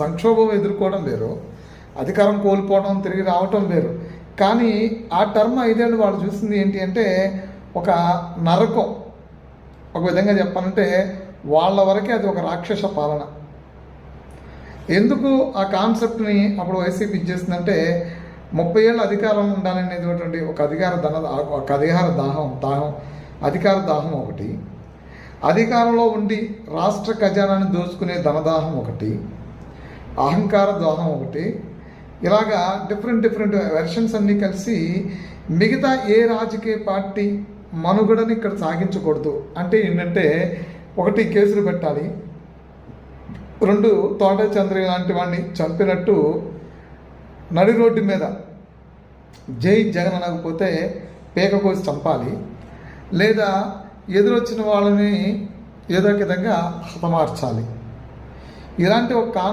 సంక్షోభం ఎదుర్కోవడం వేరు అధికారం కోల్పోవడం తిరిగి రావటం వేరు. కానీ ఆ టర్మ్ ఐదేళ్ళు వాళ్ళు చూసింది ఏంటి అంటే ఒక నరకం. ఒక విధంగా చెప్పాలంటే వాళ్ళ వరకే అది ఒక రాక్షస పాలన. ఎందుకు ఆ కాన్సెప్ట్ని అప్పుడు వైసీపీ ఇచ్చేసిందంటే ముప్పై ఏళ్ళు అధికారం ఉండాలనేటువంటి ఒక అధికార ధన ఒక అధికార దాహం దాహం అధికార దాహం ఒకటి అధికారంలో ఉండి రాష్ట్ర ఖజానాన్ని దోచుకునే ధనదాహం ఒకటి అహంకార దాహం ఒకటి. ఇలాగా డిఫరెంట్ డిఫరెంట్ వెర్షన్స్ అన్నీ కలిసి మిగతా ఏ రాజకీయ పార్టీ మనుగడని ఇక్కడ సాగించకూడదు. అంటే ఏంటంటే ఒకటి కేసులు పెట్టాలి. రెండు తోట చంద్ర లాంటి వాడిని చంపినట్టు నడి రోడ్డు మీద జై జగన్ అనకపోతే పేక కోసి చంపాలి. లేదా ఎదురొచ్చిన వాళ్ళని ఏదో విధంగా హతమార్చాలి. ఇలాంటి ఒక కాన్